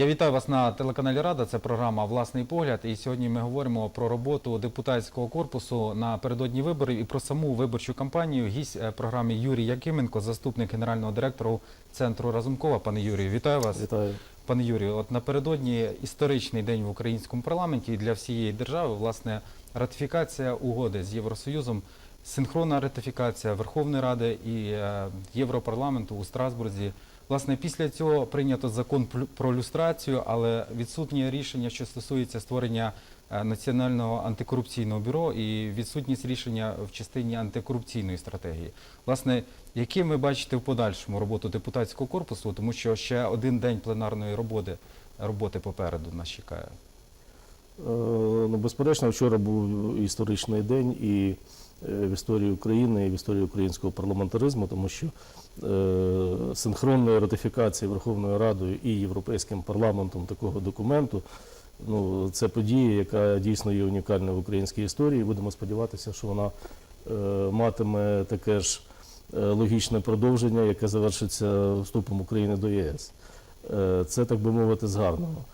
Я вітаю вас на телеканалі Рада. Це програма Власний погляд. І сьогодні ми говоримо про роботу депутатського корпусу напередодні виборів і про саму виборчу кампанію. Гість е, програми Юрій Якименко, заступник генерального директора центру Разумкова. Пане Юрію, вітаю вас. Вітаю. Пане Юрію, от напередодні історичний день в українському парламенті і для всієї держави, власне, ратифікація угоди з Євросоюзом, синхронна ратифікація Верховної Ради і е, Європарламенту у Страсбурзі. Власне, після цього прийнято закон про люстрацію, але відсутнє рішення, що стосується створення е, Національного антикорупційного бюро і відсутність рішення в частині антикорупційної стратегії. Власне, яким ви бачите в подальшому роботу депутатського корпусу, тому що ще один день пленарної роботи, роботи попереду нас чекає. Ну, безперечно, вчора був історичний день і е, в історії України, і в історії українського парламентаризму, тому що е, синхронної ратифікації Верховною Радою і Європейським парламентом такого документу. Ну, це подія, яка дійсно є унікальна в українській історії. Будемо сподіватися, що вона е, матиме таке ж е, логічне продовження, яке завершиться вступом України до ЄС. Е, Це, так би мовити, з гарного.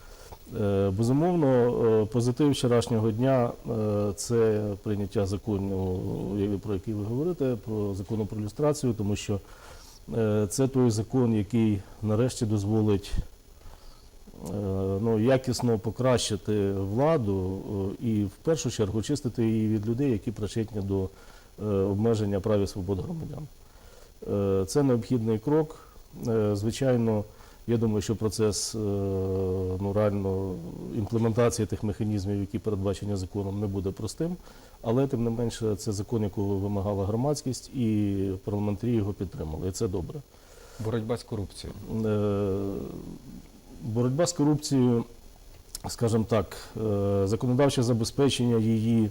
Е, Безумовно, е, позитив вчорашнього дня е, це прийняття закону, про який ви говорите, про закону про люстрацію, тому що це той закон, який нарешті дозволить ну, якісно покращити владу і в першу чергу чистити її від людей, які причетні до обмеження прав і свобод громадян. Це необхідний крок. Звичайно, я думаю, що процес е, ну, реально імплементації тих механізмів, які передбачені законом, не буде простим. Але тим не менше, це закон, якого вимагала громадськість, і парламентарі його підтримали. І це добре. Боротьба з корупцією. Е, Боротьба з корупцією, скажімо так, е, законодавче забезпечення її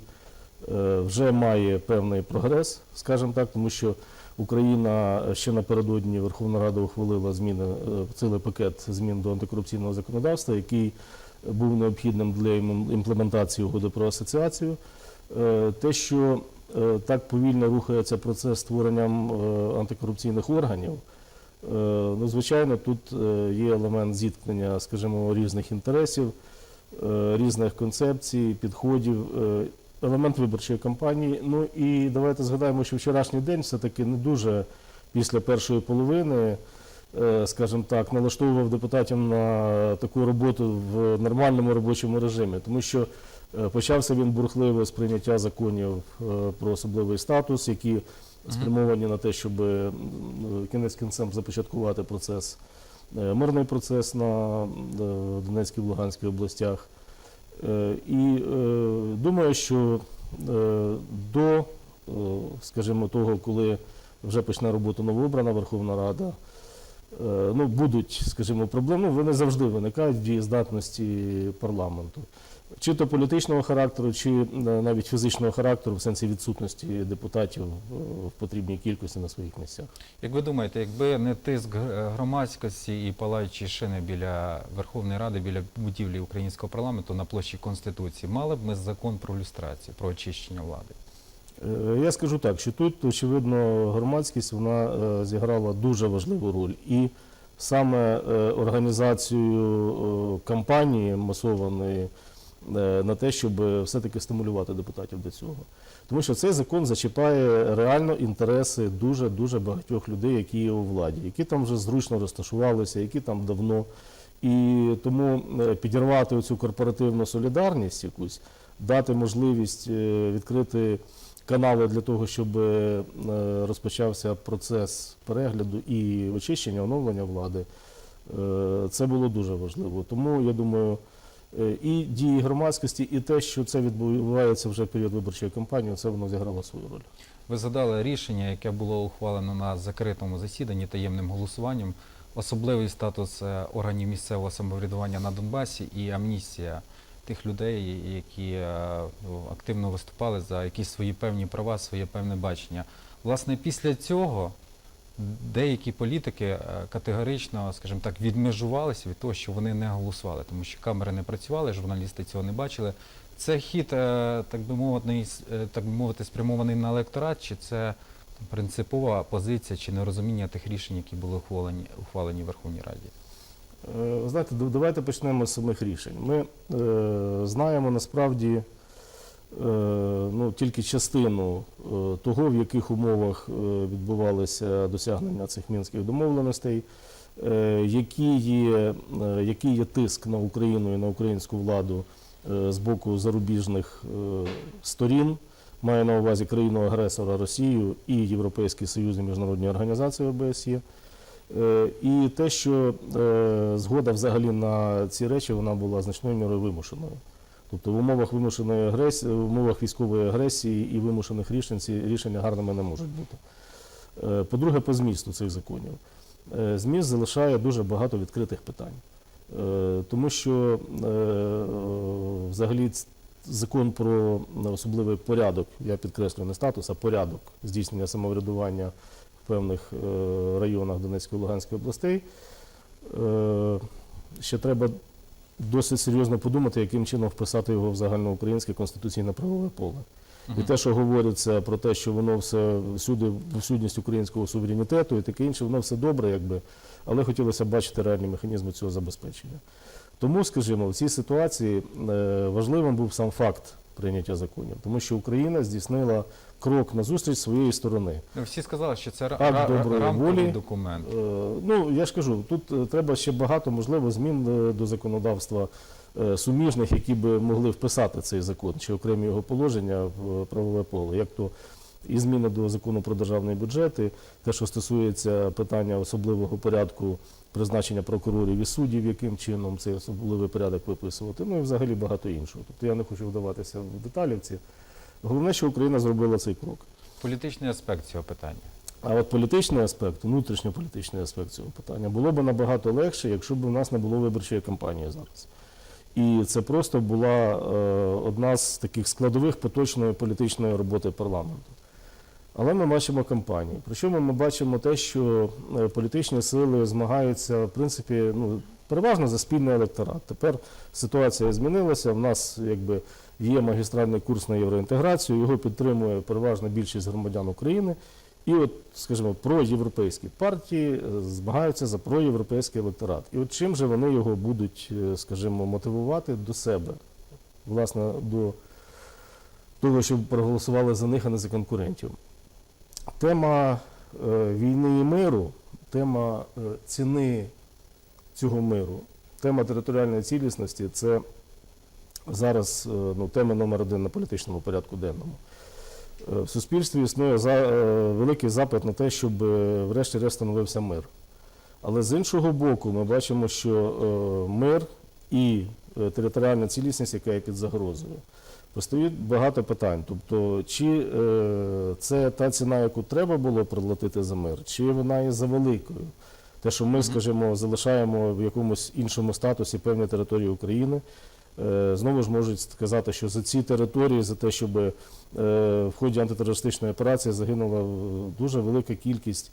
вже має певний прогрес, скажімо так, тому що Україна ще напередодні Верховна Рада ухвалила зміни, е, цілий пакет змін до антикорупційного законодавства, який був необхідним для імплементації угоди про асоціацію. Е, Те, що е, так повільно рухається процес створенням е, антикорупційних органів, Ну, звичайно, тут є елемент зіткнення, скажімо, різних інтересів, різних концепцій, підходів, елемент виборчої кампанії. Ну і давайте згадаємо, що вчорашній день все-таки не дуже після першої половини, е, скажімо так, налаштовував депутатів на таку роботу в нормальному робочому режимі, тому що е, почався він бурхливо з прийняття законів е, про особливий статус, які спрямовані на те, щоб кінець кінцем започаткувати процес, мирний процес на Донецькій і Луганській областях. Е, І е, думаю, що е, до, скажімо, того, коли вже почне роботу новообрана Верховна Рада, ну, будуть, скажімо, проблеми, вони завжди виникають в дієздатності парламенту. Чи то політичного характеру, чи е, навіть фізичного характеру, в сенсі відсутності депутатів е, в потрібній кількості на своїх місцях. Як ви думаєте, якби не тиск громадськості і палаючі шини біля Верховної Ради, біля будівлі українського парламенту на площі Конституції, мали б ми закон про люстрацію, про очищення влади? Е, Я скажу так, що тут, очевидно, громадськість вона е, зіграла дуже важливу роль. І саме е, організацію кампанії масованої на те, щоб все-таки стимулювати депутатів до цього. Тому що цей закон зачіпає реально інтереси дуже-дуже багатьох людей, які є у владі, які там вже зручно розташувалися, які там давно. І тому підірвати цю корпоративну солідарність якусь, дати можливість відкрити канали для того, щоб е, розпочався процес перегляду і очищення, оновлення влади. Е, Це було дуже важливо. Тому я думаю, е, і дії громадськості, і те, що це відбувається вже в період виборчої кампанії, це воно зіграло свою роль. Ви згадали рішення, яке було ухвалено на закритому засіданні таємним голосуванням, особливий статус е, органів місцевого самоврядування на Донбасі і амністія тих людей, які е, ну, активно виступали за якісь свої певні права, своє певне бачення. Власне, після цього деякі політики е, категорично, скажімо так, відмежувалися від того, що вони не голосували, тому що камери не працювали, журналісти цього не бачили. Це хід, е, так би мовити, так би мовити, спрямований на електорат, чи це принципова позиція чи нерозуміння тих рішень, які були ухвалені, ухвалені в Верховній Раді? Е, Знаєте, давайте почнемо з самих рішень. Ми е, знаємо насправді е, ну, тільки частину е, того, в яких умовах е, відбувалося досягнення цих мінських домовленостей, е, які є, е, який є тиск на Україну і на українську владу е, з боку зарубіжних е, сторін. Маю на увазі країну-агресора Росію і Європейський Союз і міжнародні організації ОБСЄ. Е, І те, що е, згода взагалі на ці речі вона була значною мірою вимушеною. Тобто в умовах вимушеної агресії, в умовах військової агресії і вимушених рішень ці рішення гарними не можуть бути. Е, По-друге, по змісту цих законів. Зміст залишає дуже багато відкритих питань. Тому що взагалі закон про особливий порядок, я підкреслюю не статус, а порядок здійснення самоврядування певних е, районах Донецької і Луганської областей. Е, Ще треба досить серйозно подумати, яким чином вписати його в загальноукраїнське конституційне правове поле. І те, що говориться про те, що воно все всюди, всюдність українського суверенітету і таке інше, воно все добре, якби, але хотілося б бачити реальні механізми цього забезпечення. Тому, скажімо, в цій ситуації е, важливим був сам факт прийняття законів, тому що Україна здійснила крок на зустріч своєї сторони. Ну, Всі сказали, що це Акт доброї рамковий волі. документ. Е, Ну, я ж кажу, тут е, треба ще багато, можливо, змін е, до законодавства суміжних, які би могли вписати цей закон чи окремі його положення в правове поле, як то і зміни до закону про державний бюджет, і те, що стосується питання особливого порядку призначення прокурорів і суддів, яким чином цей особливий порядок виписувати, ну і взагалі багато іншого. Тобто я не хочу вдаватися в деталі в ці. Головне, що Україна зробила цей крок. Політичний аспект цього питання. А от політичний аспект, внутрішньополітичний аспект цього питання було б набагато легше, якщо б у нас не було виборчої кампанії зараз. І це просто була е, одна з таких складових поточної політичної роботи парламенту. Але ми бачимо кампанію. Причому ми бачимо те, що е, політичні сили змагаються, в принципі, ну, переважно за спільний електорат. Тепер ситуація змінилася. В нас якби є магістральний курс на євроінтеграцію, його підтримує переважна більшість громадян України. І от, скажімо, проєвропейські партії е, змагаються за проєвропейський електорат. І от чим же вони його будуть, е, скажімо, мотивувати до себе, власне, до того, щоб проголосували за них, а не за конкурентів. Тема е, війни і миру, тема е, ціни цього миру, тема територіальної цілісності це зараз е, ну, тема номер один на політичному порядку денному. В суспільстві існує великий запит на те, щоб врешті-решт становився мир. Але з іншого боку, ми бачимо, що мир і територіальна цілісність, яка є під загрозою. Постають багато питань. Тобто, чи е, це та ціна, яку треба було проплатити за мир, чи вона є завеликою? Те, що ми, скажімо, залишаємо в якомусь іншому статусі певні території України, е, знову ж можуть сказати, що за ці території, за те, щоб е, в ході антитерористичної операції загинула дуже велика кількість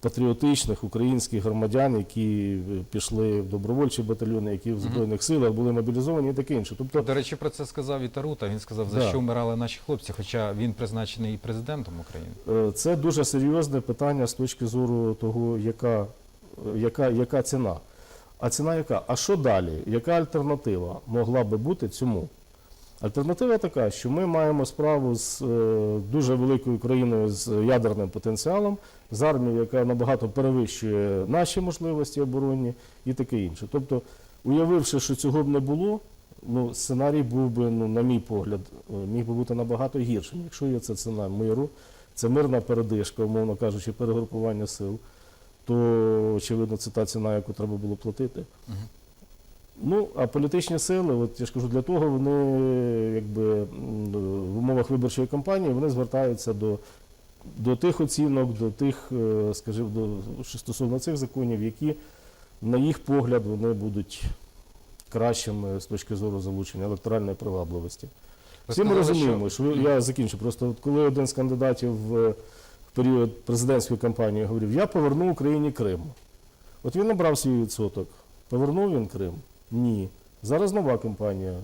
патріотичних українських громадян, які е, пішли в добровольчі батальйони, які в Збройних силах були мобілізовані і таке інше. Тобто, До речі, про це сказав і Тарута. Він сказав, за Да. що вмирали наші хлопці, хоча він призначений і президентом України. Е, Це дуже серйозне питання з точки зору того, яка, яка, яка ціна. А ціна яка? А що далі? Яка альтернатива могла би бути цьому? Альтернатива така, що ми маємо справу з е, дуже великою країною з ядерним потенціалом, з армією, яка набагато перевищує наші можливості оборонні і таке інше. Тобто, уявивши, що цього б не було, ну, сценарій був би, ну, на мій погляд, е, міг би бути набагато гіршим. Якщо є це ціна миру, це мирна передишка, умовно кажучи, перегрупування сил, то очевидно це та ціна, яку треба було платити. Ну, а політичні сили, от я ж кажу, для того вони якби в умовах виборчої кампанії вони звертаються до, до тих оцінок, до тих, е, скажімо, до, що стосовно цих законів, які, на їх погляд, вони будуть кращими з точки зору залучення електоральної привабливості. Всі ми розуміємо, що, я закінчу. Просто от коли один з кандидатів в, в період президентської кампанії говорив, я поверну Україні Крим. От він набрав свій відсоток. Повернув він Крим? Ні. Зараз нова кампанія.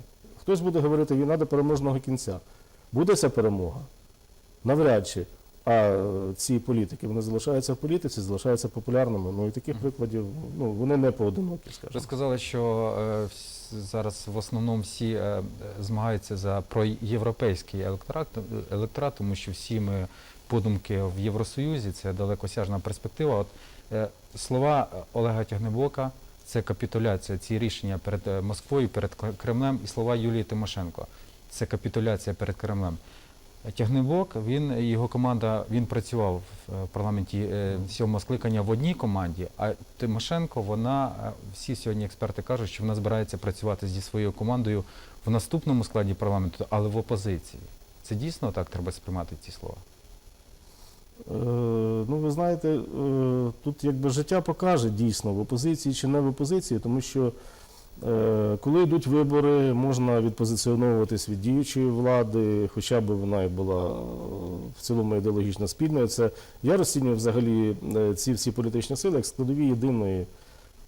Хтось буде говорити, війна до переможного кінця. Буде ця перемога? Навряд чи. А е, ці політики вони залишаються в політиці, залишаються популярними. Ну і таких прикладів ну вони не поодинокі, Ви сказали, що е, зараз в основному всі е, змагаються за проєвропейський електорат, електорат, тому що всі ми подумки в Євросоюзі, це далекосяжна перспектива. От е, слова Олега Тягнебока, це капітуляція, ці рішення перед е, Москвою, перед Кремлем, і слова Юлії Тимошенко. Це капітуляція перед Кремлем. Тягнебок, він його команда, він працював в е, парламенті е, сьомого скликання в одній команді. А Тимошенко, вона всі сьогодні експерти кажуть, що вона збирається працювати зі своєю командою в наступному складі парламенту, але в опозиції. Це дійсно так треба сприймати ці слова. Е, Ну, ви знаєте, е, тут якби життя покаже дійсно в опозиції чи не в опозиції, тому що е, коли йдуть вибори, можна відпозиціоновуватись від діючої влади, хоча б вона і була в цілому ідеологічно спільною. Це я розцінюю взагалі ці всі політичні сили як складові єдиної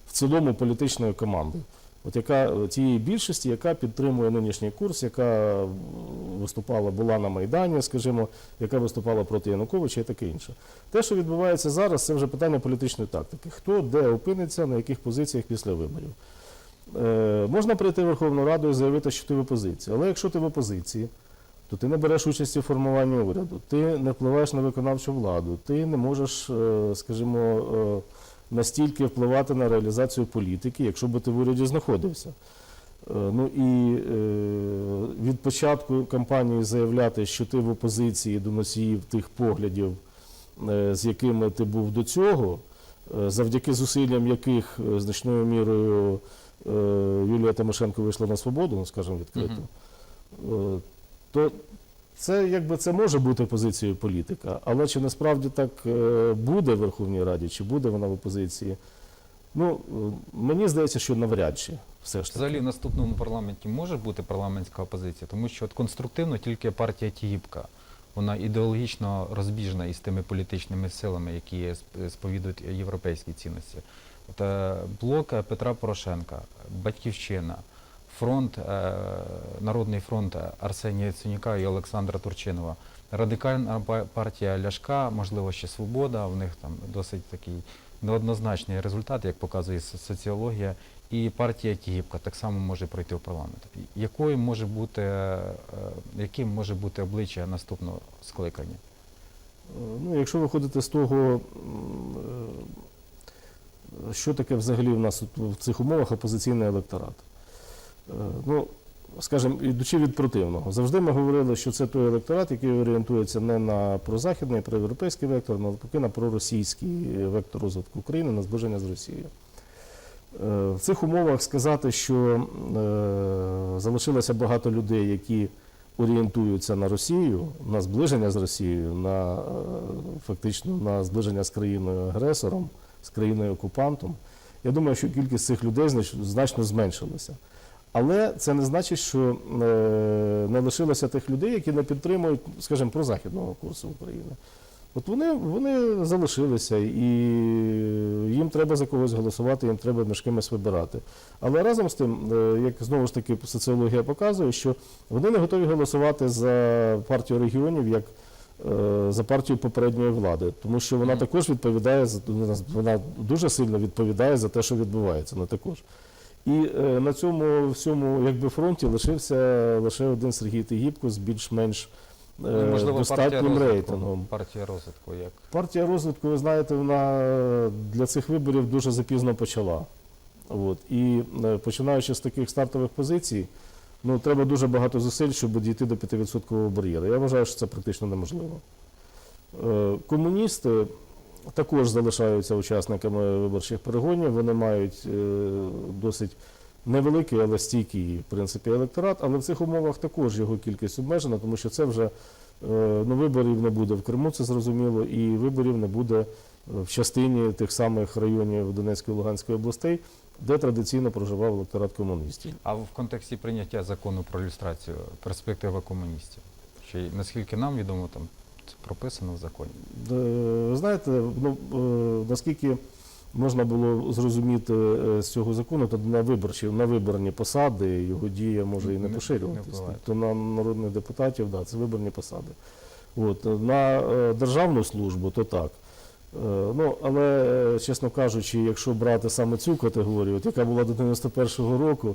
в цілому політичної команди. От яка е, тієї більшості, яка підтримує нинішній курс, яка виступала, була на Майдані, скажімо, яка виступала проти Януковича і таке інше. Те, що відбувається зараз, це вже питання політичної тактики. Хто де опиниться, на яких позиціях після виборів. Е, можна прийти в Верховну Раду і заявити, що ти в опозиції. Але якщо ти в опозиції, то ти не береш участі в формуванні уряду, ти не впливаєш на виконавчу владу, ти не можеш, е, скажімо, е, настільки впливати на реалізацію політики, якщо би ти в уряді знаходився. Е, Ну і е, від початку кампанії заявляти, що ти в опозиції до носіїв тих поглядів, е, з якими ти був до цього, завдяки зусиллям яких значною мірою Юлія Тимошенко вийшла на свободу, ну скажімо відкрито, то це якби це може бути позицією політика, але чи насправді так е, буде в Верховній Раді, чи буде вона в опозиції? Ну, е, мені здається, що навряд чи все ж таки. Взагалі в наступному парламенті може бути парламентська опозиція, тому що от конструктивно тільки партія Тігіпка. Вона ідеологічно розбіжна із тими політичними силами, які сповідують європейські цінності. От, е, блок е, Петра Порошенка, Батьківщина, фронт, е, Народний фронт Арсенія Яценюка і Олександра Турчинова, радикальна партія Ляшка, можливо, ще Свобода. В них там досить такий неоднозначний результат, як показує соціологія. І партія Тігіпка так само може пройти в парламент. Якою може бути, е, яким може бути обличчя наступного скликання? Е, Ну, якщо виходити з того, що таке взагалі в нас в цих умовах опозиційний електорат. Е, Ну, скажімо, ідучи від противного, завжди ми говорили, що це той електорат, який орієнтується не на прозахідний, проєвропейський вектор, а навпаки на проросійський вектор розвитку України, на зближення з Росією. Е, В цих умовах сказати, що е, залишилося багато людей, які орієнтуються на Росію, на зближення з Росією, на фактично на зближення з країною агресором, з країною окупантом. Я думаю, що кількість цих людей значно зменшилася. Але це не значить, що е, не лишилося тих людей, які не підтримують, скажімо, прозахідного курсу України. От вони, вони залишилися, і їм треба за когось голосувати, їм треба між кимось вибирати. Але разом з тим, е, як знову ж таки соціологія показує, що вони не готові голосувати за партію регіонів як е, за партію попередньої влади, тому що вона також відповідає за вона дуже сильно відповідає за те, що відбувається. Не також. І е, на цьому всьому якби фронті лишився лише один Сергій Тигіпко з більш-менш е, Ну, можливо, партія достатнім розвитку, рейтингом. партія розвитку як Партія розвитку, ви знаєте, вона для цих виборів дуже запізно почала. От. І е, починаючи з таких стартових позицій, ну, треба дуже багато зусиль, щоб дійти до 5% бар'єру. Я вважаю, що це практично неможливо. Комуністи також залишаються учасниками виборчих перегонів. Вони мають е, досить невеликий, але стійкий, в принципі, електорат, але в цих умовах також його кількість обмежена, тому що це вже е, ну, виборів не буде в Криму, це зрозуміло, і виборів не буде е, в частині тих самих районів Донецької і Луганської областей, де традиційно проживав електорат комуністів. а в контексті прийняття закону про люстрацію перспектива комуністів. Чи наскільки нам відомо, там прописано в законі? Е, Ви знаєте, ну, е, наскільки можна було зрозуміти е, з цього закону, то на виборчі, на виборні посади його дія може і не Не- поширюватися. Тобто на народних депутатів, да, це виборні посади. От, на державну службу, то так. Ну, але, чесно кажучи, якщо брати саме цю категорію, от яка була до 91-го року,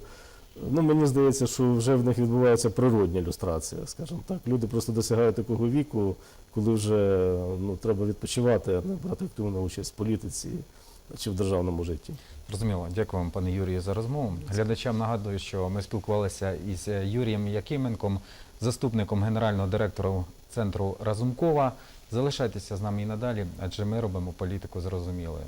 ну, мені здається, що вже в них відбувається природня люстрація, скажімо так. Люди просто досягають такого віку, коли вже ну, треба відпочивати, а не брати активну участь в політиці чи в державному житті. Зрозуміло. Дякую вам, пане Юрію, за розмову. Глядачам нагадую, що ми спілкувалися із Юрієм Якименком, заступником генерального директора центру Разумкова. Залишайтеся з нами і надалі, адже ми робимо політику зрозумілою.